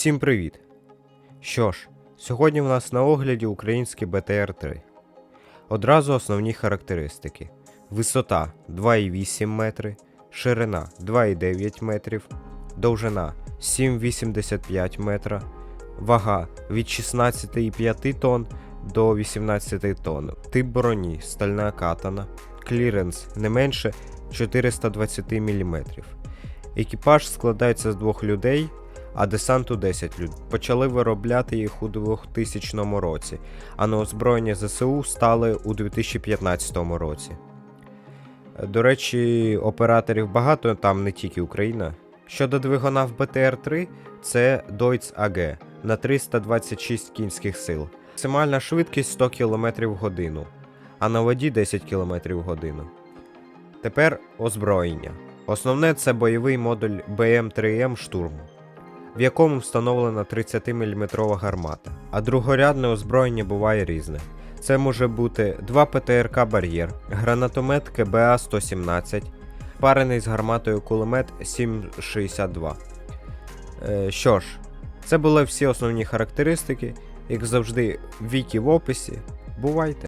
Усім привіт! Що ж, сьогодні в нас на огляді український БТР-3. Одразу основні характеристики: висота 2,8 метри, ширина 2,9 метрів, довжина 7,85 метра, вага від 16,5 тонн до 18 тонн, тип броні стальна катана, кліренс не менше 420 мм. Екіпаж складається з двох людей, а десанту 10 людей. Почали виробляти їх у 2000 році, а на озброєння ЗСУ стали у 2015 році. До речі, операторів багато, там не тільки Україна. Щодо двигуна в БТР-3, це Deutz AG на 326 кінських сил. Максимальна швидкість 100 км в годину, а на воді 10 км в годину. Тепер озброєння. Основне це бойовий модуль BM3M Штурм, в якому встановлена 30-мм гармата, а другорядне озброєння буває різне. Це може бути 2 ПТРК Бар'єр, гранатомет КБА 117, парений з гарматою кулемет 762. Е, що ж, це були всі основні характеристики. Як завжди, віки в описі. Бувайте!